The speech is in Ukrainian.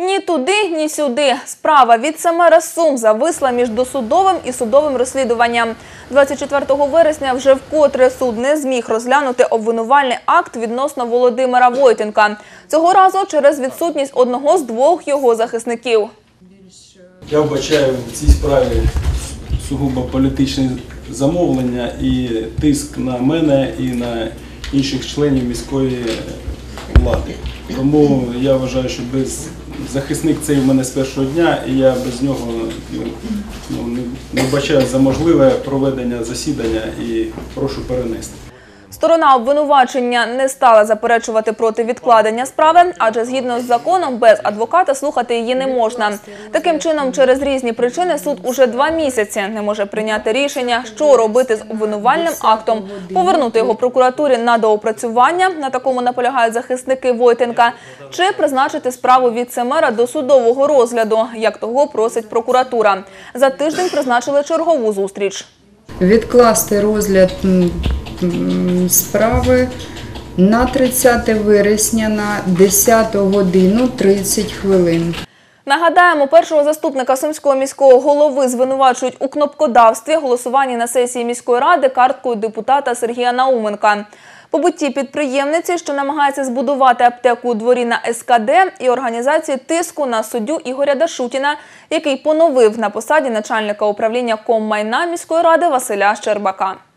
Ні туди, ні сюди. Справа віце-мера Сум зависла між досудовим і судовим розслідуванням. 24 вересня вже вкотре суд не зміг розглянути обвинувальний акт відносно Володимира Войтенка. Цього разу через відсутність одного з двох його захисників. Я вбачаю в цій справі сугубо політичне замовлення і тиск на мене і на інших членів міської влади. Тому я вважаю, що без захисник цей в мене з першого дня, і я без нього ну, не, не вбачаю за можливе проведення засідання і прошу перенести. Сторона обвинувачення не стала заперечувати проти відкладення справи, адже згідно з законом без адвоката слухати її не можна. Таким чином, через різні причини суд уже два місяці не може прийняти рішення, що робити з обвинувальним актом, повернути його прокуратурі на доопрацювання, на такому наполягають захисники Войтенка, чи призначити справу віце-мера до судового розгляду, як того просить прокуратура. За тиждень призначили чергову зустріч. відкласти розгляд справи на 30 вересня на 10 годину 30 хвилин. Нагадаємо, першого заступника сумського міського голови звинувачують у кнопкодавстві, голосуванні на сесії міської ради карткою депутата Сергія Науменка. Побутті підприємниці, що намагається збудувати аптеку у дворі на СКД і організації тиску на суддю Ігоря Дашутіна, який поновив на посаді начальника управління коммайна міської ради Василя Щербака.